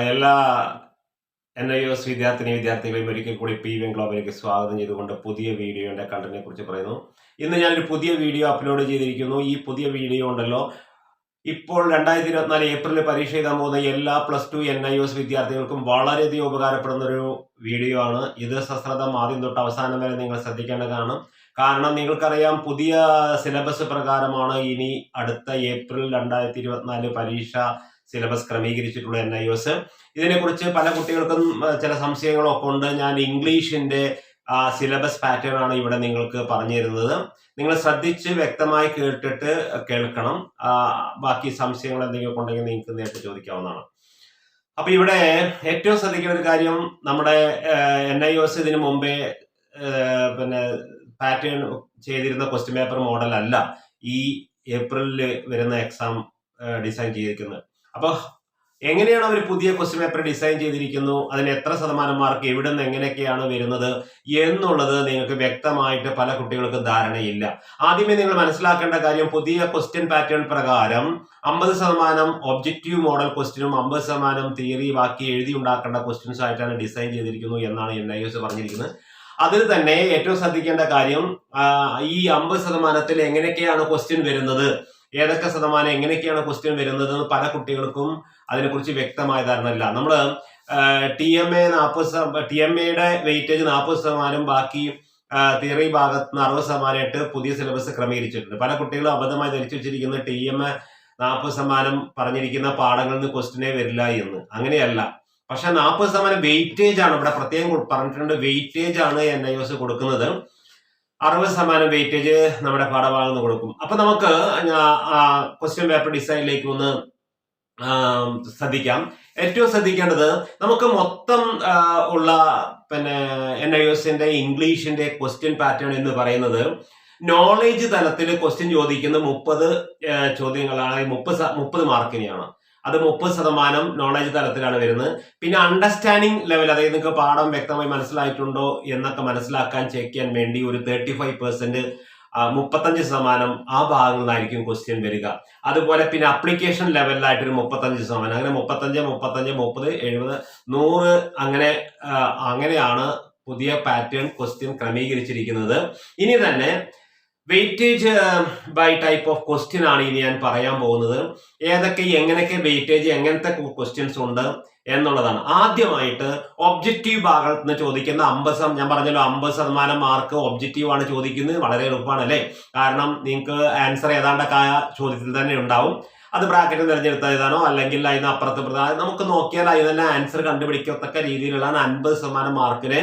എല്ലാ N I S വിദ്യാർത്ഥിനി വിദ്യാർത്ഥികളെയും ഒരിക്കൽ കൂടി പി വി ഗ്ലോബിലേക്ക് സ്വാഗതം ചെയ്തുകൊണ്ട് പുതിയ വീഡിയോയുടെ കണ്ടന്റിനെ കുറിച്ച് പറയുന്നു. ഇന്ന് ഞാനൊരു പുതിയ വീഡിയോ അപ്ലോഡ് ചെയ്തിരിക്കുന്നു. ഈ പുതിയ വീഡിയോ ഉണ്ടല്ലോ. ഇപ്പോൾ രണ്ടായിരത്തി ഇരുപത്തിനാല് ഏപ്രിലിൽ പരീക്ഷ എഴുതാൻ പോകുന്ന എല്ലാ plus two N I S വിദ്യാർത്ഥികൾക്കും വളരെയധികം ഉപകാരപ്പെടുന്ന ഒരു വീഡിയോ ആണ്. ഇത് സശ്രദ്ധം ആദ്യം തൊട്ട് അവസാനം വരെ നിങ്ങൾ ശ്രദ്ധിക്കേണ്ടതാണ്. കാരണം നിങ്ങൾക്കറിയാം പുതിയ സിലബസ് പ്രകാരമാണ് ഇനി അടുത്ത ഏപ്രിൽ രണ്ടായിരത്തി ഇരുപത്തിനാല് പരീക്ഷ സിലബസ് ക്രമീകരിച്ചിട്ടുള്ള എൻ ഐ എസ് ഇതിനെക്കുറിച്ച് പല കുട്ടികൾക്കും ചില സംശയങ്ങളൊക്കെ ഉണ്ട്. ഞാൻ ഇംഗ്ലീഷിന്റെ സിലബസ് പാറ്റേൺ ആണ് ഇവിടെ നിങ്ങൾക്ക് പറഞ്ഞു തരുന്നത്. നിങ്ങൾ ശ്രദ്ധിച്ച് വ്യക്തമായി കേട്ടിട്ട് കേൾക്കണം. ബാക്കി സംശയങ്ങൾ എന്തെങ്കിലും ഉണ്ടെങ്കിൽ നിങ്ങൾക്ക് നേരിട്ട് ചോദിക്കാവുന്നതാണ്. അപ്പൊ ഇവിടെ ഏറ്റവും ശ്രദ്ധിക്കേണ്ട ഒരു കാര്യം നമ്മുടെ എൻ ഐ എസ് ഇതിനു മുമ്പേ പിന്നെ പാറ്റേൺ ചെയ്തിരുന്ന ക്വസ്റ്റ്യൻ പേപ്പർ മോഡൽ അല്ല ഈ ഏപ്രിലിൽ വരുന്ന എക്സാം ഡിസൈൻ ചെയ്തിരിക്കുന്നത്. അപ്പൊ എങ്ങനെയാണ് അവർ പുതിയ ക്വസ്റ്റ്യൻ പേപ്പർ ഡിസൈൻ ചെയ്തിരിക്കുന്നു? അതിന് എത്ര ശതമാനം മാർക്ക് എവിടെ നിന്ന് എങ്ങനെയൊക്കെയാണ് വരുന്നത്? എന്നുള്ളത് നിങ്ങൾക്ക് വ്യക്തമായിട്ട് പല കുട്ടികൾക്കും ധാരണയില്ല. ആദ്യമേ നിങ്ങൾ മനസ്സിലാക്കേണ്ട കാര്യം പുതിയ ക്വസ്റ്റ്യൻ പാറ്റേൺ പ്രകാരം അമ്പത് ശതമാനം ഒബ്ജക്റ്റീവ് മോഡൽ ക്വസ്റ്റ്യനും അമ്പത് ശതമാനം തിയറി ബാക്കി എഴുതി ഉണ്ടാക്കേണ്ട ക്വസ്റ്റ്യൻസ് ആയിട്ടാണ് ഡിസൈൻ ചെയ്തിരിക്കുന്നു എന്നാണ് എൻ ഐ എസ് പറഞ്ഞിരിക്കുന്നത്. അതിൽ തന്നെ ഏറ്റവും ശ്രദ്ധിക്കേണ്ട കാര്യം ഈ അമ്പത് ശതമാനത്തിൽ എങ്ങനെയൊക്കെയാണ് ക്വസ്റ്റ്യൻ വരുന്നത്? ഏതൊക്കെ ശതമാനം എങ്ങനെയൊക്കെയാണ് ക്വസ്റ്റ്യൻ വരുന്നത് എന്ന് പല കുട്ടികൾക്കും അതിനെക്കുറിച്ച് വ്യക്തമായ ധാരണ ഇല്ല. നമ്മൾ ടി എം എ നാൽപ്പത് ടി എം എയുടെ വെയിറ്റേജ് നാൽപ്പത് ശതമാനം ബാക്കി തിയറി ഭാഗത്ത് നിന്ന് അറുപത് ശതമാനമായിട്ട് പുതിയ സിലബസ് ക്രമീകരിച്ചിട്ടുണ്ട്. പല കുട്ടികളും അബദ്ധമായി ധരിച്ചു വെച്ചിരിക്കുന്ന ടി എം എ നാൽപ്പത് ശതമാനം പറഞ്ഞിരിക്കുന്ന പാഠങ്ങളിൽ നിന്ന് ക്വസ്റ്റിനെ വരില്ല എന്ന്. അങ്ങനെയല്ല. പക്ഷെ നാൽപ്പത് ശതമാനം വെയിറ്റേജ് ആണ്. ഇവിടെ പ്രത്യേകം പറഞ്ഞിട്ടുണ്ട് വെയിറ്റേജ് ആണ് എൻ ഐ എസ് കൊടുക്കുന്നത്. അറുപത് ശതമാനം വെയിറ്റേജ് നമ്മുടെ പാഠഭാഗത്ത് കൊടുക്കും. അപ്പൊ നമുക്ക് ക്വസ്റ്റ്യൻ പേപ്പർ ഡിസൈനിലേക്ക് ഒന്ന് ശ്രദ്ധിക്കാം. ഏറ്റവും ശ്രദ്ധിക്കേണ്ടത് നമുക്ക് മൊത്തം ഉള്ള പിന്നെ എൻ ഐ എസിന്റെ ഇംഗ്ലീഷിന്റെ ക്വസ്റ്റ്യൻ പാറ്റേൺ എന്ന് പറയുന്നത് നോളേജ് തലത്തിൽ ക്വസ്റ്റ്യൻ ചോദിക്കുന്ന മുപ്പത് ചോദ്യങ്ങളാണ് മുപ്പത് മുപ്പത് മാർക്കിനെയാണ് അത് മുപ്പത് ശതമാനം നോളജ് തലത്തിലാണ് വരുന്നത്. പിന്നെ അണ്ടർസ്റ്റാൻഡിങ് ലെവൽ അതായത് നിങ്ങൾക്ക് പാഠം വ്യക്തമായി മനസ്സിലായിട്ടുണ്ടോ എന്നൊക്കെ മനസ്സിലാക്കാൻ ചെക്ക് ചെയ്യാൻ വേണ്ടി ഒരു തേർട്ടി ഫൈവ് പെർസെന്റ് മുപ്പത്തഞ്ച് ശതമാനം ആ ഭാഗങ്ങളിലായിരിക്കും ക്വസ്റ്റ്യൻ വരിക. അതുപോലെ പിന്നെ അപ്ലിക്കേഷൻ ലെവലിലായിട്ട് ഒരു മുപ്പത്തഞ്ച് ശതമാനം. അങ്ങനെ മുപ്പത്തഞ്ച് മുപ്പത്തഞ്ച് മുപ്പത് എഴുപത് നൂറ് അങ്ങനെ അങ്ങനെയാണ് പുതിയ പാറ്റേൺ ക്വസ്റ്റ്യൻ ക്രമീകരിച്ചിരിക്കുന്നത്. ഇനി തന്നെ weightage by type of question ആണ് ഇനി ഞാൻ പറയാൻ പോകുന്നത്. ഏതൊക്കെ എങ്ങനെയൊക്കെ വെയിറ്റേജ് എങ്ങനത്തെ ക്വസ്റ്റ്യൻസ് ഉണ്ട് എന്നുള്ളതാണ്. ആദ്യമായിട്ട് ഒബ്ജക്റ്റീവ് ഭാഗത്ത് നിന്ന് ചോദിക്കുന്ന അമ്പത് ഞാൻ പറഞ്ഞല്ലോ അമ്പത് ശതമാനം മാർക്ക് ഒബ്ജക്റ്റീവ് ആണ് ചോദിക്കുന്നത്. വളരെ എളുപ്പമാണ് അല്ലേ? കാരണം നിങ്ങൾക്ക് ആൻസർ ഏതാണ്ടൊക്കെ ആ ചോദ്യത്തിൽ തന്നെ ഉണ്ടാവും. അത് ബ്രാക്കറ്റ് തിരഞ്ഞെടുത്താൽ ഏതാണോ അല്ലെങ്കിൽ അതിന് അപ്പുറത്ത് നമുക്ക് നോക്കിയാൽ അതിന് തന്നെ ആൻസർ കണ്ടുപിടിക്കത്തക്ക രീതിയിലുള്ളതാണ് അൻപത് ശതമാനം മാർക്കിന്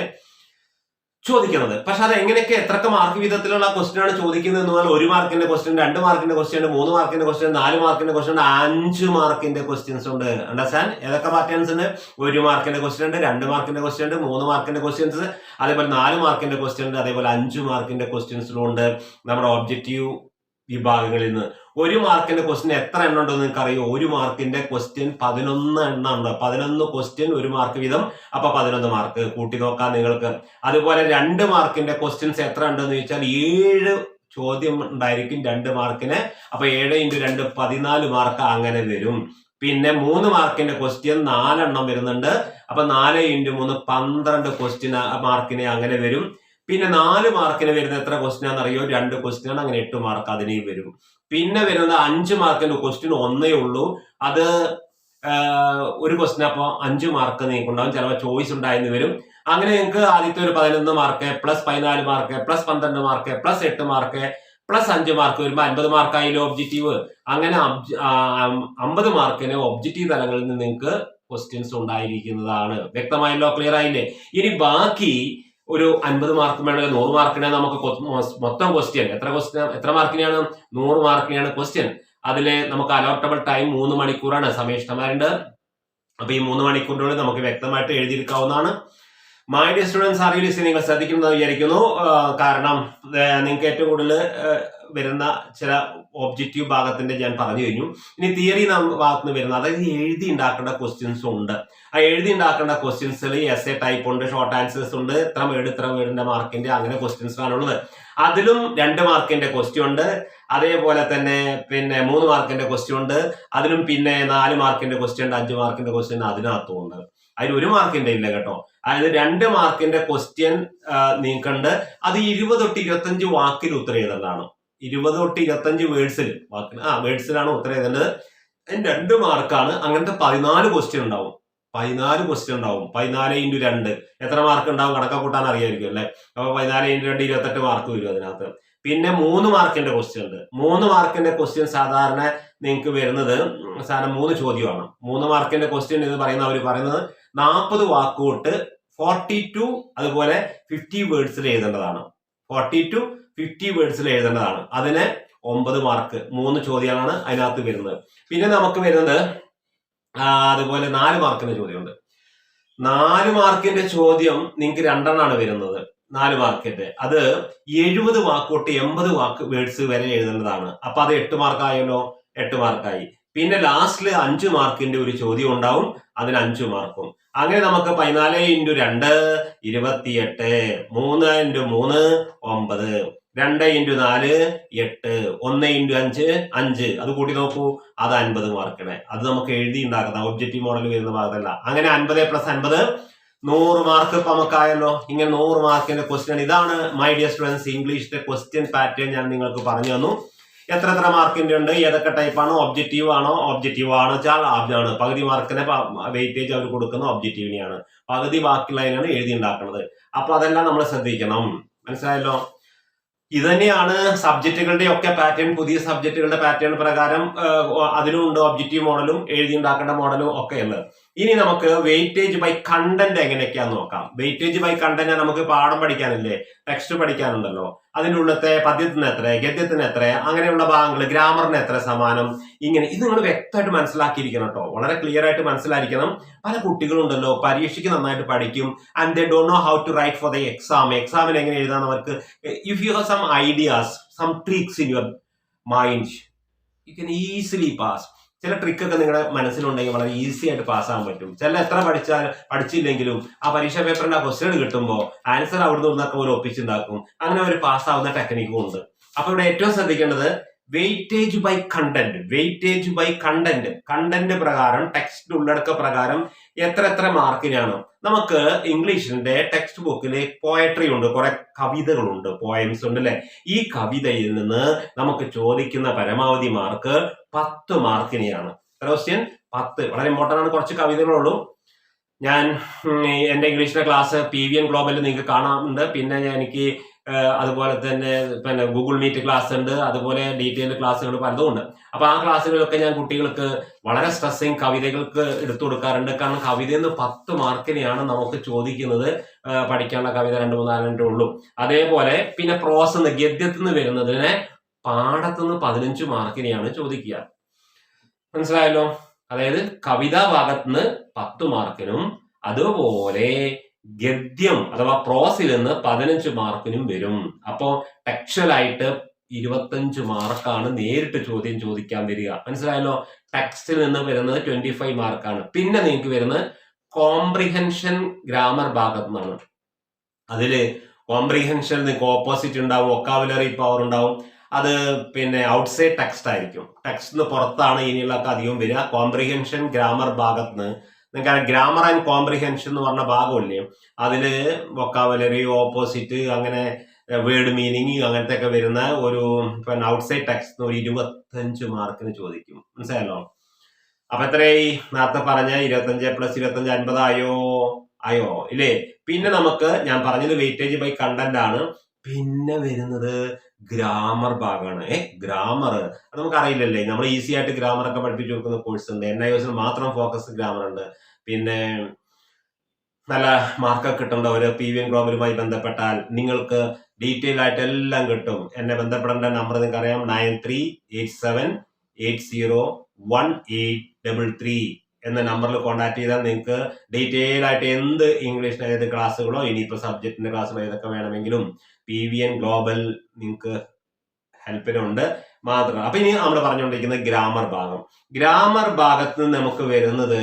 ചോദിക്കുന്നത്. പക്ഷെ അത് എങ്ങനെയൊക്കെ എത്രക്ക മാർക്ക് വിധത്തിലുള്ള ക്വസ്റ്റ്യൻ ആണ് ചോദിക്കുന്നത് എന്ന് പറഞ്ഞാൽ ഒരു മാർക്കിന്റെ ക്വസ്റ്റ്യൻ രണ്ട് മാർക്കിന്റെ ക്വസ്റ്റ്യൻ മൂന്ന് മാർക്കിന്റെ ക്വസ്റ്റ്യൻ നാല് മാർക്കിന്റെ ക്വസ്റ്റ്യൻ അഞ്ച് മാർക്കിന്റെ ക്വസ്റ്റ്യൻസ് ഉണ്ട്. അണ്ടർസ്റ്റാൻഡ് ഏതൊക്കെ പാറ്റേൺസ് ഉണ്ട്? ഒരു മാർക്കിന്റെ ക്വസ്റ്റ്യൻ ഉണ്ട് രണ്ട് മാർക്കിന്റെ ക്വസ്റ്റ്യൻ ഉണ്ട് മൂന്ന് മാർക്കിന്റെ ക്വസ്റ്റ്യൻസ് അതേപോലെ നാല് മാർക്കിന്റെ ക്വസ്റ്റ്യൻ ഉണ്ട് അതേപോലെ അഞ്ച് മാർക്കിന്റെ ക്വസ്റ്റ്യൻസിലും ഉണ്ട്. നമ്മുടെ ഒബ്ജക്റ്റീവ് വിഭാഗങ്ങളിൽ നിന്ന്. ഒരു മാർക്കിന്റെ ക്വസ്റ്റ്യൻ എത്ര എണ്ണം ഉണ്ടോ നിങ്ങൾക്ക് അറിയോ ഒരു മാർക്കിന്റെ ക്വസ്റ്റ്യൻ പതിനൊന്ന് എണ്ണം ഉണ്ട് പതിനൊന്ന് ക്വസ്റ്റ്യൻ ഒരു മാർക്ക് വീതം. അപ്പൊ പതിനൊന്ന് മാർക്ക് കൂട്ടി നോക്കാം നിങ്ങൾക്ക്. അതുപോലെ രണ്ട് മാർക്കിന്റെ ക്വസ്റ്റ്യൻസ് എത്ര ഉണ്ടെന്ന് ചോദിച്ചാൽ ഏഴ് ചോദ്യം ഉണ്ടായിരിക്കും രണ്ട് മാർക്കിന്. അപ്പൊ ഏഴ് ഇന്റു രണ്ട് പതിനാല് മാർക്ക് അങ്ങനെ വരും. പിന്നെ മൂന്ന് മാർക്കിന്റെ ക്വസ്റ്റ്യൻ നാലെണ്ണം വരുന്നുണ്ട്. അപ്പൊ നാല് ഇന്റു മൂന്ന് പന്ത്രണ്ട് ക്വസ്റ്റ്യൻ മാർക്കിന് അങ്ങനെ വരും. പിന്നെ നാല് മാർക്കിന് വരുന്ന എത്ര ക്വസ്റ്റ്യൻ ആണെന്നറിയോ? രണ്ട് ക്വസ്റ്റ്യൻ ആണ്. അങ്ങനെ എട്ട് മാർക്ക് അതിനെയും വരും. പിന്നെ വരുന്നത് അഞ്ച് മാർക്കിന്റെ ക്വസ്റ്റ്യൻ ഒന്നേ ഉള്ളൂ. അത് ഒരു ക്വസ്റ്റ്യൻ അപ്പോൾ അഞ്ച് മാർക്ക് നിങ്ങൾക്ക് ഉണ്ടാവും ചിലപ്പോൾ ചോയ്സ് ഉണ്ടായെന്ന് വരും. അങ്ങനെ നിങ്ങൾക്ക് ആദ്യത്തെ ഒരു പതിനൊന്ന് മാർക്ക് പ്ലസ് പതിനാല് മാർക്ക് പ്ലസ് പന്ത്രണ്ട് മാർക്ക് പ്ലസ് എട്ട് മാർക്ക് പ്ലസ് അഞ്ച് മാർക്ക് വരുമ്പോൾ അൻപത് മാർക്കായാലും ഒബ്ജക്റ്റീവ് അങ്ങനെ അമ്പത് മാർക്കിന് ഒബ്ജക്റ്റീവ് തലങ്ങളിൽ നിന്ന് നിങ്ങൾക്ക് ക്വസ്റ്റ്യൻസ് ഉണ്ടായിരിക്കുന്നതാണ്. വ്യക്തമായല്ലോ? ക്ലിയർ ആയില്ലേ? ഇനി ബാക്കി ഒരു അൻപത് മാർക്ക് വേണമെങ്കിൽ നൂറ് മാർക്കിനെ നമുക്ക് മൊത്തം ക്വസ്റ്റ്യൻ എത്ര ക്വസ്റ്റ്യൻ എത്ര മാർക്കിനാണ് നൂറ് മാർക്കിനാണ് ക്വസ്റ്റ്യൻ അതിലെ നമുക്ക് അലോട്ടബിൾ ടൈം മൂന്ന് മണിക്കൂറാണ്. സമയഷ്ടമാരുണ്ട് അപ്പൊ ഈ മൂന്ന് മണിക്കൂറിനുള്ളിൽ നമുക്ക് വ്യക്തമായിട്ട് എഴുതിയിരിക്കാവുന്നതാണ് മൈ ഡിയർ സ്റ്റുഡൻസ് അറിയില്ല നിങ്ങൾ ശ്രദ്ധിക്കുന്നത് വിചാരിക്കുന്നു. കാരണം നിങ്ങൾക്ക് ഏറ്റവും കൂടുതൽ വരുന്ന ചില ഒബ്ജക്റ്റീവ് ഭാഗത്തിന്റെ ഞാൻ പറഞ്ഞു കഴിഞ്ഞു. ഇനി തിയറി ഭാഗത്ത് നിന്ന് വരുന്ന അതായത് എഴുതി ഉണ്ടാക്കേണ്ട ക്വസ്റ്റ്യൻസും ഉണ്ട്. ആ എഴുതി ഉണ്ടാക്കേണ്ട ക്വസ്റ്റ്യൻസിൽ എസ് എ ടൈപ്പ് ഉണ്ട് ഷോർട്ട് ആൻസേഴ്സ് ഉണ്ട് ഇത്ര വേർഡ് ഇത്ര വേർഡിന്റെ മാർക്കിന്റെ അങ്ങനെ ക്വസ്റ്റ്യൻസ് ആണുള്ളത് അതിലും രണ്ട് മാർക്കിന്റെ ക്വസ്റ്റ്യൻ ഉണ്ട്. അതേപോലെ തന്നെ പിന്നെ മൂന്ന് മാർക്കിന്റെ ക്വസ്റ്റ്യൻ ഉണ്ട്. അതിലും പിന്നെ നാല് മാർക്കിന്റെ ക്വസ്റ്റ്യൻ ഉണ്ട് അഞ്ച് മാർക്കിന്റെ ക്വസ്റ്റ്യൻ അതിനകത്തും ഉണ്ട്. അതിൽ ഒരു മാർക്കിന്റെ ഇല്ല കേട്ടോ. അതായത് രണ്ട് മാർക്കിന്റെ ക്വസ്റ്റ്യൻ നീക്കണ്ട്. അത് ഇരുപത് തൊട്ട് ഇരുപത്തഞ്ച് വാക്കിൽ ഉത്തരം എഴുതേണ്ടതാണ്. ഇരുപത് തൊട്ട് ഇരുപത്തഞ്ച് വേർഡ്സിൽ വാക്കിന് ആ വേർഡ്സിലാണ് ഉത്തരം എഴുതേണ്ടത്. രണ്ട് മാർക്കാണ് അങ്ങനത്തെ പതിനാല് ക്വസ്റ്റ്യൻ ഉണ്ടാവും. പതിനാല് ക്വസ്റ്റ്യൻ ഉണ്ടാവും. പതിനാല് ഇന്റു രണ്ട്. എത്ര മാർക്ക് ഉണ്ടാവും കണക്ക കൂട്ടാൻ അറിയായിരിക്കും അല്ലെ? അപ്പൊ പതിനാല് ഇന്റു രണ്ട് ഇരുപത്തെട്ട് മാർക്ക് വരും അതിനകത്ത്. പിന്നെ മൂന്ന് മാർക്കിന്റെ ക്വസ്റ്റ്യൻ ഉണ്ട്. മൂന്ന് മാർക്കിന്റെ ക്വസ്റ്റ്യൻ സാധാരണ നിങ്ങൾക്ക് വരുന്നത് സാധാരണ മൂന്ന് ചോദ്യമാണ്. മൂന്ന് മാർക്കിന്റെ ക്വസ്റ്റ്യൻ എന്ന് പറയുന്ന അവർ പറയുന്നത് നാൽപ്പത് വാക്കുതൊട്ട് ഫോർട്ടി ടു അതുപോലെ ഫിഫ്റ്റി വേർഡ്സിൽ എഴുതേണ്ടതാണ്. ഫോർട്ടി ടു ഫിഫ്റ്റി വേർഡ്സിൽ എഴുതേണ്ടതാണ്. അതിന് ഒമ്പത് മാർക്ക് മൂന്ന് ചോദ്യങ്ങളാണ് അതിനകത്ത് വരുന്നത്. പിന്നെ നമുക്ക് വരുന്നത് അതുപോലെ നാല് മാർക്കിന്റെ ചോദ്യമുണ്ട്. നാല് മാർക്കിന്റെ ചോദ്യം നിങ്ങൾക്ക് രണ്ടെണ്ണമാണ് വരുന്നത്. നാല് മാർക്കിന്റെ അത് എഴുപത് വാക്ക് തൊട്ട് എൺപത് വാക്ക് വേർഡ്സ് വരെ എഴുതേണ്ടതാണ്. അപ്പൊ അത് എട്ട് മാർക്കായല്ലോ എട്ട് മാർക്കായി പിന്നെ ലാസ്റ്റിൽ അഞ്ച് മാർക്കിന്റെ ഒരു ചോദ്യം ഉണ്ടാവും. അതിന് അഞ്ചു മാർക്കും അങ്ങനെ നമുക്ക് പതിനാല് ഇന്റു രണ്ട് ഇരുപത്തിയെട്ട് മൂന്ന് ഇന്റു മൂന്ന് ഒമ്പത്. രണ്ട് ഇന്റു നാല് എട്ട്. ഒന്ന് ഇന്റു അഞ്ച് അഞ്ച്. അത് കൂട്ടി നോക്കൂ. അത് അൻപത് മാർക്കിന് അത് നമുക്ക് എഴുതി ഉണ്ടാക്കുന്ന ഒബ്ജക്റ്റീവ് മോഡൽ വരുന്ന ഭാഗത്തല്ല. അങ്ങനെ അൻപത് പ്ലസ് അൻപത് നൂറ് മാർക്ക് ഇപ്പൊ നമുക്കായല്ലോ. ഇങ്ങനെ നൂറ് മാർക്കിന്റെ ക്വസ്റ്റ്യൻ ഇതാണ് മൈ ഡിയർ സ്റ്റുഡൻസ് ഇംഗ്ലീഷിന്റെ ക്വസ്റ്റ്യൻ പാറ്റേൺ ഞാൻ നിങ്ങൾക്ക് പറഞ്ഞു തന്നു. എത്ര എത്ര മാർക്കിന്റെ ഉണ്ട് ഏതൊക്കെ ടൈപ്പ് ആണോ ഒബ്ജക്റ്റീവ് ആണോ ഒബ്ജക്റ്റീവ് ആണോ വെച്ചാൽ ആണ്. പകുതി മാർക്കിനെ വെയിറ്റേജ് അവർ കൊടുക്കുന്ന ഒബ്ജക്റ്റീവിനെയാണ് പകുതി ബാക്കിയുള്ളതിനാണ് എഴുതി ഉണ്ടാക്കുന്നത്. അപ്പൊ അതെല്ലാം നമ്മൾ ശ്രദ്ധിക്കണം. മനസ്സിലായല്ലോ? ഇത് തന്നെയാണ് സബ്ജക്റ്റുകളുടെ ഒക്കെ പാറ്റേൺ പുതിയ സബ്ജക്റ്റുകളുടെ പാറ്റേൺ പ്രകാരം അതിനും ഉണ്ട് ഒബ്ജക്റ്റീവ് മോഡലും എഴുതി ഉണ്ടാക്കേണ്ട മോഡലും ഒക്കെ ഉണ്ട് ഇനി നമുക്ക് വെയിറ്റേജ് ബൈ കണ്ടന്റ് എങ്ങനെയൊക്കെയാന്ന് നോക്കാം. വെയിറ്റേജ് ബൈ കണ്ടന്റ് നമുക്ക് പാഠം പഠിക്കാനില്ലേ? ടെക്സ്റ്റ് പഠിക്കാനുണ്ടല്ലോ. അതിന്റെ ഉള്ളത്തെ പദ്യത്തിന് എത്ര ഗദ്യത്തിന് എത്ര അങ്ങനെയുള്ള ഭാഗങ്ങൾ ഗ്രാമറിന് എത്ര സമാനം ഇങ്ങനെ. ഇത് നിങ്ങൾ വ്യക്തമായിട്ട് മനസ്സിലാക്കിയിരിക്കണം കേട്ടോ. വളരെ ക്ലിയർ ആയിട്ട് മനസ്സിലായിരിക്കണം. പല കുട്ടികളുണ്ടല്ലോ പരീക്ഷയ്ക്ക് നന്നായിട്ട് പഠിക്കും and they don't know how to write for the exam എക്സാമിന് എങ്ങനെ എഴുതാൻ അവർക്ക് if you have some ideas some tricks in your mind you can easily pass ചില ട്രിക്കൊക്കെ നിങ്ങളുടെ മനസ്സിലുണ്ടെങ്കിൽ വളരെ ഈസി ആയിട്ട് പാസ്സാകാൻ പറ്റും. ചില എത്ര പഠിച്ചാൽ പഠിച്ചില്ലെങ്കിലും ആ പരീക്ഷാ പേപ്പറിന്റെ ആ ക്വസ്റ്റ്യൻ കിട്ടുമ്പോൾ ആൻസർ അവിടുന്ന് നിന്നൊക്കെ ഒരു ഒപ്പിച്ചുണ്ടാക്കും. അങ്ങനെ ഒരു പാസ്സാവുന്ന ടെക്നിക്കും ഉണ്ട്. അപ്പോൾ ഇവിടെ ഏറ്റവും ശ്രദ്ധിക്കേണ്ടത് weightage by content weightage by content content പ്രകാരം ടെക്സ്റ്റ് ഉള്ളടക്ക പ്രകാരം എത്ര എത്ര മാർക്കിനാണ് നമുക്ക് ഇംഗ്ലീഷിന്റെ ടെക്സ്റ്റ് ബുക്കിൽ പോയട്രി ഉണ്ട് കുറെ കവിതകളുണ്ട് പോയംസ് ഉണ്ട് അല്ലെ? ഈ കവിതയിൽ നിന്ന് നമുക്ക് ചോദിക്കുന്ന പരമാവധി മാർക്ക് പത്ത് മാർക്കിനെയാണ് ക്വസ്റ്റ്യൻ പത്ത്. വളരെ ഇമ്പോർട്ടന്റ് ആണ് കുറച്ച് കവിതകളുള്ളൂ. ഞാൻ എന്റെ ഇംഗ്ലീഷിലെ ക്ലാസ് പി വി എൻ ഗ്ലോബലിൽ നിങ്ങൾക്ക് കാണാറുണ്ട് പിന്നെ ഞാൻ എനിക്ക് അതുപോലെ തന്നെ പിന്നെ ഗൂഗിൾ മീറ്റ് ക്ലാസ് ഉണ്ട് അതുപോലെ ഡീറ്റെയിൽ ക്ലാസ്സുകൾ പലതും ഉണ്ട്. അപ്പൊ ആ ക്ലാസ്സുകളിലൊക്കെ ഞാൻ കുട്ടികൾക്ക് വളരെ സ്ട്രെസ്സിങ് കവിതകൾക്ക് എടുത്തു കൊടുക്കാറുണ്ട്. കാരണം കവിതയിൽ നിന്ന് പത്ത് മാർക്കിനെയാണ് നമുക്ക് ചോദിക്കുന്നത് പഠിക്കാനുള്ള കവിത രണ്ട് മൂന്ന് നാലെണ്ണേ ഉള്ളൂ. അതേപോലെ പിന്നെ പ്രോസ് നിന്ന് ഗദ്യത്തിൽ നിന്ന് വരുന്നതിനെ പാഠത്തുനിന്ന് പതിനഞ്ച് മാർക്കിനെയാണ് ചോദിക്കുക. മനസ്സിലായല്ലോ? അതായത് കവിതാ ഭാഗത്തുനിന്ന് പത്ത് മാർക്കിനും അതുപോലെ ഗദ്യം അഥവാ പ്രോസിൽ നിന്ന് പതിനഞ്ച് മാർക്കിനും വരും. അപ്പോ ടെക്ച്വൽ ആയിട്ട് ഇരുപത്തഞ്ച് മാർക്കാണ് നേരിട്ട് ചോദ്യം ചോദിക്കാൻ വരിക. മനസ്സിലായല്ലോ? ടെക്സ്റ്റിൽ നിന്ന് വരുന്നത് ട്വന്റി ഫൈവ് മാർക്കാണ് പിന്നെ നിങ്ങൾക്ക് വരുന്നത് കോംപ്രിഹെൻഷൻ ഗ്രാമർ ഭാഗത്തു നിന്നാണ്. അതിൽ കോംപ്രിഹെൻഷൻ നിങ്ങൾക്ക് ഓപ്പോസിറ്റ് ഉണ്ടാവും ഒക്കാവുലറി പവർ ഉണ്ടാവും. അത് പിന്നെ ഔട്ട്സൈഡ് ടെക്സ്റ്റ് ആയിരിക്കും. ടെക്സ്റ്റിന് പുറത്താണ് ഇനിയുള്ള അധികം വരിക. കോംപ്രിഹെൻഷൻ ഗ്രാമർ ഭാഗത്ത് നിങ്ങൾക്ക് ഗ്രാമർ ആൻഡ് കോംപ്രിഹെൻഷൻ എന്ന് പറഞ്ഞ ഭാഗമില്ലേ? അതിൽ വൊക്കാബുലറി ഓപ്പോസിറ്റ് അങ്ങനെ വേർഡ് മീനിങ് അങ്ങനത്തെ ഒക്കെ വരുന്ന ഒരു പിന്നെ ഔട്ട്സൈഡ് ടെക്സ്റ്റ് ഒരു ഇരുപത്തഞ്ച് മാർക്കിന് ചോദിക്കും. മനസ്സിലായല്ലോ? അപ്പൊ എത്രയായി? നേരത്തെ പറഞ്ഞ ഇരുപത്തഞ്ച് പ്ലസ് ഇരുപത്തഞ്ച് അൻപതായോ? ആയോ? ഇല്ലേ? പിന്നെ നമുക്ക് ഞാൻ പറഞ്ഞത് വെയിറ്റേജ് ബൈ കണ്ടന്റ് ആണ്. പിന്നെ വരുന്നത് ഗ്രാമർ ഭാഗമാണ്. ഏ ഗ്രാമർ. അത് നമുക്ക് അറിയില്ലല്ലേ നമ്മൾ ഈസി ആയിട്ട് ഗ്രാമർ ഒക്കെ പഠിപ്പിച്ചു കൊടുക്കുന്ന കോഴ്സ് ഉണ്ട്. എൻ ഐ എസിന് മാത്രം ഫോക്കസ് ഗ്രാമർ ഉണ്ട്. പിന്നെ നല്ല മാർക്കൊക്കെ കിട്ടേണ്ടവർ പി വി എൻ ഗ്ലോബലുമായി ബന്ധപ്പെട്ടാൽ നിങ്ങൾക്ക് ഡീറ്റെയിൽ ആയിട്ട് എല്ലാം കിട്ടും. എന്നെ ബന്ധപ്പെടേണ്ട നമ്പർ നിങ്ങൾക്ക് അറിയാം. Nine three eight seven eight zero one eight double three എന്ന നമ്പറിൽ കോൺടാക്ട് ചെയ്താൽ നിങ്ങൾക്ക് ഡീറ്റെയിൽ ആയിട്ട് എന്ത് ഇംഗ്ലീഷിന് ഏത് ക്ലാസ്സുകളോ ഇനിയിപ്പോൾ സബ്ജക്റ്റിന്റെ ക്ലാസ്സുകളോ ഏതൊക്കെ വേണമെങ്കിലും പി വി എൻ ഗ്ലോബൽ നിങ്ങൾക്ക് ഹെൽപ്പിനുണ്ട് മാത്രം. അപ്പൊ ഇനി നമ്മൾ പറഞ്ഞുകൊണ്ടിരിക്കുന്നത് ഗ്രാമർ ഭാഗം. ഗ്രാമർ ഭാഗത്ത് നിന്ന് നമുക്ക് വരുന്നത്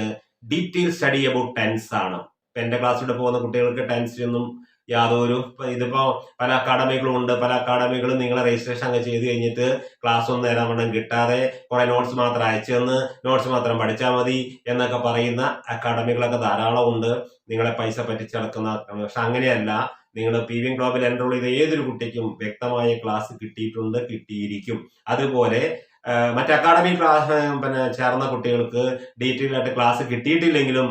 ഡീറ്റെയിൽ സ്റ്റഡി അബൌട്ട് ടെൻസ് ആണ്. ഇപ്പൊ എന്റെ ക്ലാസ്സിലൂടെ പോകുന്ന കുട്ടികൾക്ക് ടെൻസ് ഒന്നും യാതൊരു ഇതിപ്പോ പല അക്കാഡമികളും ഉണ്ട്. പല അക്കാഡമികളും നിങ്ങളെ രജിസ്ട്രേഷൻ അങ്ങ് ചെയ്ത് കഴിഞ്ഞിട്ട് ക്ലാസ് ഒന്നും നേരം വണ്ണം കിട്ടാതെ കുറെ നോട്ട്സ് മാത്രം അയച്ചു തന്ന് നോട്ട്സ് മാത്രം പഠിച്ചാൽ മതി എന്നൊക്കെ പറയുന്ന അക്കാഡമികളൊക്കെ ധാരാളം ഉണ്ട്. നിങ്ങളെ പൈസ പറ്റിച്ചടക്കുന്ന പക്ഷെ അങ്ങനെയല്ല. നിങ്ങൾ പി വി ക്ലോബിൽ എൻറോൾ ചെയ്ത ഏതൊരു കുട്ടിക്കും വ്യക്തമായ ക്ലാസ് കിട്ടിയിട്ടുണ്ട് കിട്ടിയിരിക്കും. അതുപോലെ മറ്റ് അക്കാഡമി ക്ലാസ് പിന്നെ ചേർന്ന കുട്ടികൾക്ക് ഡീറ്റെയിൽ ആയിട്ട് ക്ലാസ് കിട്ടിയിട്ടില്ലെങ്കിലും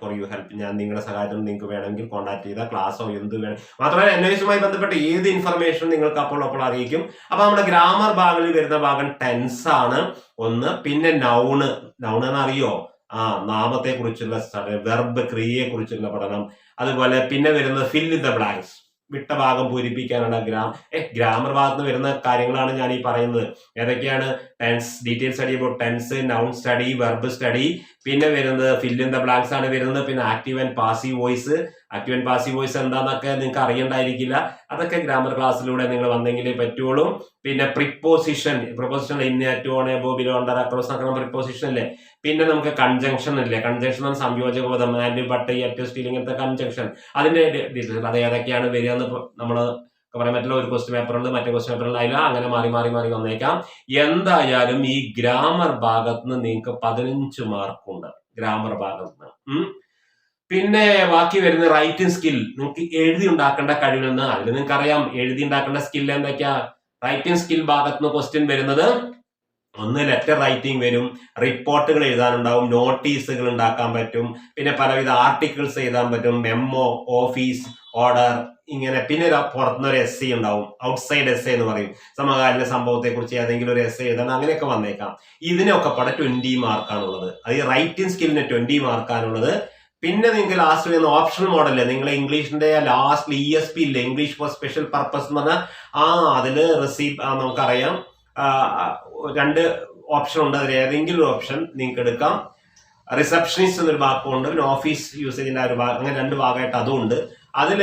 ഫോർ യു ഹെൽപ്പ് ഞാൻ നിങ്ങളുടെ സഹായത്തിന് നിങ്ങൾക്ക് വേണമെങ്കിൽ കോൺടാക്ട് ചെയ്താൽ ക്ലാസ്സോ എന്ത് വേണം മാത്രമല്ല എൻ എസുമായി ബന്ധപ്പെട്ട ഏത് ഇൻഫർമേഷൻ നിങ്ങൾക്ക് അപ്പോൾ അപ്പോൾ അറിയിക്കും. അപ്പൊ നമ്മുടെ ഗ്രാമർ ഭാഗങ്ങളിൽ വരുന്ന ഭാഗം ടെൻസ് ആണ്. ഒന്ന് പിന്നെ നൗണ് നൗൺ എന്ന് അറിയോ? ആ നാമത്തെക്കുറിച്ചുള്ള കുറിച്ചുള്ള വെർബ് ക്രിയയെക്കുറിച്ചുള്ള പഠനം അതുപോലെ പിന്നെ വരുന്നത് ഫിൽ ഇൻ ദ ബ്ലാങ്ക്സ് വിട്ട ഭാഗം പൂരിപ്പിക്കാനുള്ള ഗ്രാം ഏ ഗ്രാമർ ഭാഗത്ത് വരുന്ന കാര്യങ്ങളാണ് ഞാൻ ഈ പറയുന്നത്. ഏതൊക്കെയാണ്? Tense detail study about tense noun study verb study പിന്നെ വരുന്നത് ഫില്ല് ഇൻ ദ ബ്ലാങ്ക്സ് ആണ് വരുന്നത്. പിന്നെ active and passive voice active and passive voice എന്താന്നൊക്കെ നിങ്ങൾക്ക് അറിയണ്ടായിരിക്കില്ല. അതൊക്കെ ഗ്രാമർ ക്ലാസ്സിലൂടെ നിങ്ങൾ വന്നെങ്കിലേ പറ്റുള്ളൂ. പിന്നെ preposition preposition to on above below under across അങ്ങനെ പ്രിപ്പോസിഷൻ അല്ലേ പിന്നെ നമുക്ക് കൺജങ്ഷൻ അല്ലേ കൺജങ്ഷൻ സംയോജകബോധം സംയോജക ആൻഡ് ബട്ട് എറ്റ് സ്റ്റീൽ ഇങ്ങനത്തെ കൺജങ്ഷൻ അതിന്റെ ഡീറ്റെയിൽസ് അത് ഏതൊക്കെയാണ് വരിക എന്ന് നമ്മൾ പറ്റില്ല ഒരു ക്വസ്റ്റ്യൻ പേപ്പറുണ്ട് മറ്റേ ക്വസ്റ്റ്യൻ പേപ്പറിൽ അതിൽ അങ്ങനെ മാറി മാറി മാറി വന്നേക്കാം. എന്തായാലും ഈ ഗ്രാമർ ഭാഗത്ത് നിന്ന് നിങ്ങൾക്ക് പതിനഞ്ച് മാർക്കുണ്ട് ഗ്രാമർ ഭാഗത്ത് നിന്ന് പിന്നെ ബാക്കി വരുന്ന റൈറ്റിംഗ് സ്കിൽ നിങ്ങൾക്ക് എഴുതി ഉണ്ടാക്കേണ്ട കഴിവെന്ന് അതിൽ നിങ്ങൾക്ക് അറിയാം എഴുതി ഉണ്ടാക്കേണ്ട സ്കിൽ എന്തൊക്കെയാ? റൈറ്റിംഗ് സ്കിൽ ഭാഗത്ത് നിന്ന് ക്വസ്റ്റ്യൻ വരുന്നത് ഒന്ന് ലെറ്റർ റൈറ്റിംഗ് വരും റിപ്പോർട്ടുകൾ എഴുതാനുണ്ടാവും നോട്ടീസുകൾ ഉണ്ടാക്കാൻ പറ്റും പിന്നെ പലവിധ ആർട്ടിക്കിൾസ് എഴുതാൻ പറ്റും മെമ്മോ ഓഫീസ് ഓർഡർ ഇങ്ങനെ. പിന്നെ ഒരു പുറത്തുനിന്ന് ഒരു എസ് ഉണ്ടാവും ഔട്ട്സൈഡ് എസ് എന്ന് പറയും. സമകാലീന സംഭവത്തെ കുറിച്ച് ഏതെങ്കിലും ഒരു എസ് എഴുതണം അങ്ങനെയൊക്കെ വന്നേക്കാം. ഇതിനൊക്കെ പടം ട്വന്റി മാർക്കാണുള്ളത് അത് ഈ റൈറ്റിംഗ് സ്കില്ലിന് ട്വന്റി മാർക്കാണുള്ളത് പിന്നെ നിങ്ങൾക്ക് ലാസ്റ്റ് വരുന്ന ഓപ്ഷണൽ മോഡൽ നിങ്ങൾ ഇംഗ്ലീഷിന്റെ ലാസ്റ്റ് ഇ എസ് പി ഇല്ലേ? ഇംഗ്ലീഷ് ഫോർ സ്പെഷ്യൽ പർപ്പസ് എന്ന് പറഞ്ഞാൽ ആ അതിൽ റിസീവ് നമുക്കറിയാം. രണ്ട് ഓപ്ഷൻ ഉണ്ട്. അതിൽ ഏതെങ്കിലും ഒരു ഓപ്ഷൻ നിങ്ങൾക്ക് എടുക്കാം. റിസപ്ഷനിസ്റ്റ് എന്നൊരു ഭാഗമുണ്ട്. പിന്നെ ഓഫീസ് യൂസേജിന്റെ ഒരു ഭാഗം അങ്ങനെ രണ്ട് ഭാഗമായിട്ട് അതും ഉണ്ട് അതിൽ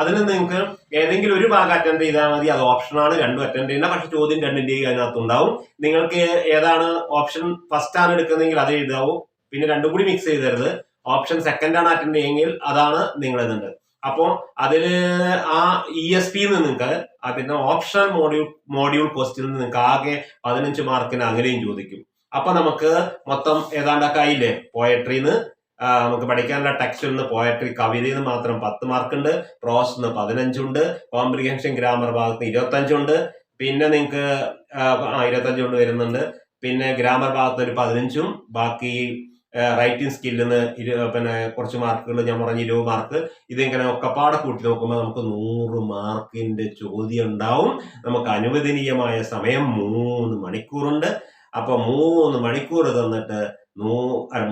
അതിൽ നിങ്ങൾക്ക് ഏതെങ്കിലും ഒരു ഭാഗം അറ്റൻഡ് ചെയ്താൽ മതി. അത് ഓപ്ഷനാണ് രണ്ടും അറ്റൻഡ് ചെയ്യണ്ട. പക്ഷെ ചോദ്യം രണ്ടിന്റെയും അതിനകത്ത് ഉണ്ടാവും നിങ്ങൾക്ക് ഏതാണ് ഓപ്ഷൻ ഫസ്റ്റ് ആണ് എടുക്കുന്നതെങ്കിൽ അത് എഴുതാവും. പിന്നെ രണ്ടും കൂടി മിക്സ് ചെയ്തരുത്. ഓപ്ഷൻ സെക്കൻഡ് ആണ് അറ്റൻഡ് ചെയ്യുമെങ്കിൽ അതാണ് നിങ്ങൾ അപ്പോൾ അതിന് ആ ഇ എസ് പി നിങ്ങൾക്ക് പിന്നെ ഓപ്ഷണൽ മോഡ്യൂൾ മോഡ്യൂൾ ക്വസ്റ്റ്യൻ നിങ്ങൾക്ക് ആകെ പതിനഞ്ച് മാർക്കിന് അങ്ങനെയും ചോദിക്കും. അപ്പൊ നമുക്ക് മൊത്തം ഏതാണ്ടൊക്കെ ആയില്ലേ പോയട്രിന്ന് നമുക്ക് പഠിക്കാനുള്ള ടെക്സ്റ്റിൽ നിന്ന് പോയട്രി കവിതയിൽ നിന്ന് മാത്രം പത്ത് മാർക്കുണ്ട് പ്രോസ് നിന്ന് പതിനഞ്ചുണ്ട് കോംപ്രിഹെൻഷൻ ഗ്രാമർ ഭാഗത്ത് ഇരുപത്തഞ്ചുണ്ട് പിന്നെ നിങ്ങൾക്ക് ഇരുപത്തഞ്ചുണ്ട് വരുന്നുണ്ട് പിന്നെ ഗ്രാമർ ഭാഗത്ത് ഒരു പതിനഞ്ചും ബാക്കി റൈറ്റിംഗ് സ്കില്ലിൽ നിന്ന് പിന്നെ കുറച്ച് മാർക്കുകൾ ഞാൻ പറഞ്ഞ ഇരുപത് മാർക്ക് ഇതിങ്ങനെ ഒക്കെപ്പാടെ കൂട്ടി നോക്കുമ്പോൾ നമുക്ക് നൂറ് മാർക്കിന്റെ ചോദ്യം ഉണ്ടാവും നമുക്ക് അനുവദനീയമായ സമയം മൂന്ന് മണിക്കൂറുണ്ട്. അപ്പൊ മൂന്ന് മണിക്കൂർ തന്നിട്ട് നൂ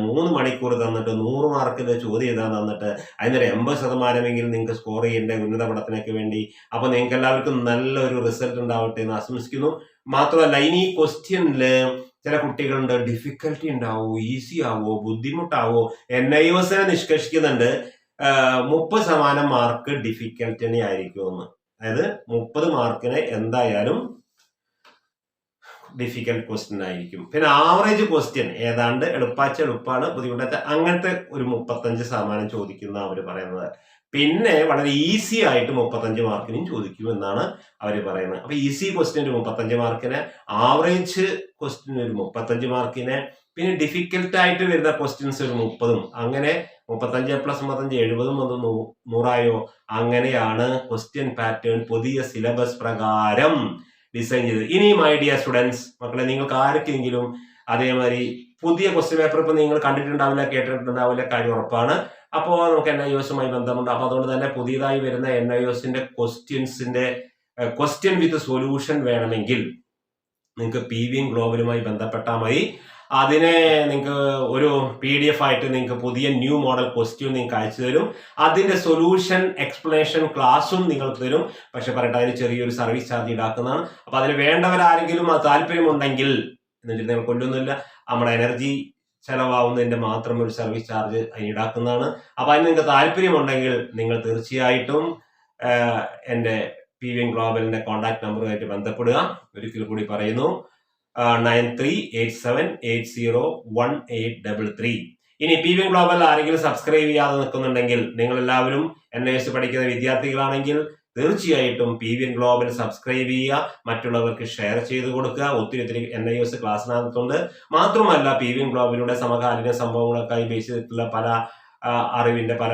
മൂന്ന് മണിക്കൂർ തന്നിട്ട് നൂറ് മാർക്കിന്റെ ചോദ്യം എഴുതാൻ തന്നിട്ട് അതിനൊരു എൺപത് ശതമാനമെങ്കിലും നിങ്ങൾക്ക് സ്കോർ ചെയ്യേണ്ട ഉന്നത പഠനത്തിനൊക്കെ വേണ്ടി അപ്പൊ നിങ്ങൾക്ക് എല്ലാവർക്കും നല്ലൊരു റിസൾട്ട് ഉണ്ടാവട്ടെ എന്ന് ആശംസിക്കുന്നു. മാത്രമല്ല ഇനി ഈ ക്വസ്റ്റ്യനിൽ ചില കുട്ടികളുണ്ട് ഡിഫിക്കൽട്ടി ഉണ്ടാവോ ഈസി ആവോ ബുദ്ധിമുട്ടാവോ എൻ ഐ എസിനെ നിഷ്കർഷിക്കുന്നുണ്ട് മുപ്പത് ശതമാനം മാർക്ക് ഡിഫിക്കൽട്ടിനെ ആയിരിക്കുമെന്ന്. അതായത് മുപ്പത് മാർക്കിന് എന്തായാലും ഡിഫിക്കൽട്ട് ക്വസ്റ്റ്യൻ ആയിരിക്കും. പിന്നെ ആവറേജ് ക്വസ്റ്റ്യൻ ഏതാണ്ട് എളുപ്പാച്ച എളുപ്പമാണ് ബുദ്ധിമുട്ടാച്ച അങ്ങനത്തെ ഒരു മുപ്പത്തഞ്ച് ശതമാനം ചോദിക്കുന്ന അവർ പറയുന്നത്. പിന്നെ വളരെ ഈസി ആയിട്ട് മുപ്പത്തഞ്ച് മാർക്കിനും ചോദിക്കും എന്നാണ് അവർ പറയുന്നത്. അപ്പൊ ഈസി ക്വസ്റ്റ്യൻ ഒരു മുപ്പത്തഞ്ച് മാർക്കിന് ആവറേജ് ക്വസ്റ്റ്യൻ ഒരു മുപ്പത്തഞ്ച് മാർക്കിന് പിന്നെ ഡിഫിക്കൽട്ട് ആയിട്ട് വരുന്ന ക്വസ്റ്റ്യൻസ് ഒരു മുപ്പതും. അങ്ങനെ മുപ്പത്തഞ്ച് പ്ലസ് മുപ്പത്തഞ്ച് എഴുപതും ഒന്ന് നൂറായോ? അങ്ങനെയാണ് ക്വസ്റ്റ്യൻ പാറ്റേൺ പുതിയ സിലബസ് പ്രകാരം ഡിസൈൻ ചെയ്തത്. ഇനിയും ഐഡിയ സ്റ്റുഡൻസ് മക്കളെ നിങ്ങൾക്ക് ആർക്കെങ്കിലും അതേമാതിരി പുതിയ ക്വസ്റ്റ്യൻ പേപ്പർ ഇപ്പൊ നിങ്ങൾ കണ്ടിട്ടുണ്ടാവില്ല കേട്ടിട്ടുണ്ടാവില്ല കാര്യം ഉറപ്പാണ്. അപ്പോൾ നമുക്ക് എൻ ഐ എസുമായി ബന്ധമുണ്ട്. അപ്പൊ അതുകൊണ്ട് തന്നെ പുതിയതായി വരുന്ന എൻ ഐ എസിന്റെ ക്വസ്റ്റ്യൻസിന്റെ ക്വസ്റ്റ്യൻ വിത്ത് സൊല്യൂഷൻ വേണമെങ്കിൽ നിങ്ങൾക്ക് പി വി ഗ്ലോബലുമായി ബന്ധപ്പെട്ടാൽ മതി. അതിനെ നിങ്ങൾക്ക് ഒരു പി ഡി എഫ് ആയിട്ട് നിങ്ങൾക്ക് പുതിയ ന്യൂ മോഡൽ ക്വസ്റ്റ്യൻ നിങ്ങൾക്ക് അയച്ചു തരും. അതിന്റെ സൊല്യൂഷൻ എക്സ്പ്ലനേഷൻ ക്ലാസ്സും നിങ്ങൾക്ക് തരും. പക്ഷെ പറയട്ടെ അതിന് ചെറിയൊരു സർവീസ് ചാർജ് ഈടാക്കുന്നതാണ് അപ്പൊ അതിന് വേണ്ടവരാരെങ്കിലും താല്പര്യമുണ്ടെങ്കിൽ എന്നിട്ട് നിങ്ങൾ കൊല്ലൊന്നുമില്ല നമ്മുടെ എനർജി ചെലവാവുന്നതിന്റെ മാത്രം ഒരു സർവീസ് ചാർജ് ഈടാക്കുന്നതാണ്. അപ്പൊ അതിന് നിങ്ങൾക്ക് താല്പര്യമുണ്ടെങ്കിൽ നിങ്ങൾ തീർച്ചയായിട്ടും എന്റെ പി വി എൻ ഗ്ലോബലിന്റെ കോൺടാക്ട് നമ്പറുമായിട്ട് ബന്ധപ്പെടുക. ഒരിക്കൽ കൂടി പറയുന്നു nine three eight seven eight zero one eight double three. ഇനി പി വി ഗ്ലോബൽ ആരെങ്കിലും സബ്സ്ക്രൈബ് ചെയ്യാതെ നിൽക്കുന്നുണ്ടെങ്കിൽ നിങ്ങൾ എല്ലാവരും എൻ എസ് പഠിക്കുന്ന വിദ്യാർത്ഥികളാണെങ്കിൽ തീർച്ചയായിട്ടും P V N global subscribe ചെയ്യുക മറ്റുള്ളവർക്ക് ഷെയർ ചെയ്ത് കൊടുക്കുക. ഒത്തിരി ഒത്തിരി എൻ ഐ എസ് ക്ലാസ്സിനകത്തുണ്ട് മാത്രമല്ല പി വി എൻ ഗ്ലോബലിലൂടെ സമകാലീന സംഭവങ്ങളൊക്കെ ബേസ് ചെയ്തിട്ടുള്ള പല അറിവിന്റെ പല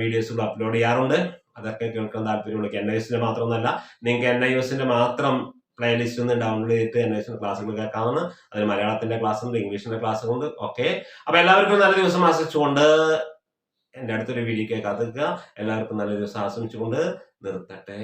വീഡിയോസുകൾ അപ്ലോഡ് ചെയ്യാറുണ്ട്. അതൊക്കെ കേൾക്കാൻ താല്പര്യമുള്ള എൻ ഐ എസിന്റെ മാത്രമൊന്നുമല്ല നിങ്ങൾക്ക് എൻ ഐ എസിന്റെ മാത്രം പ്ലേലിസ്റ്റ് ഒന്ന് ഡൗൺലോഡ് ചെയ്തിട്ട് എൻ ഐ എസിന്റെ ക്ലാസ്സുകൾ കേൾക്കാവുന്ന അതിന് മലയാളത്തിന്റെ ക്ലാസ് ഉണ്ട് ഇംഗ്ലീഷിന്റെ ക്ലാസ് ഉണ്ട്. ഓക്കെ അപ്പൊ എല്ലാവർക്കും നല്ല ദിവസം ആശിച്ചുകൊണ്ട് എന്റെ അടുത്തൊരു വീഡിയോ കേൾക്കാതിരിക്കുക എല്ലാവർക്കും നല്ല ദിവസം ആശംസിച്ചുകൊണ്ട് നിർത്തട്ടെ.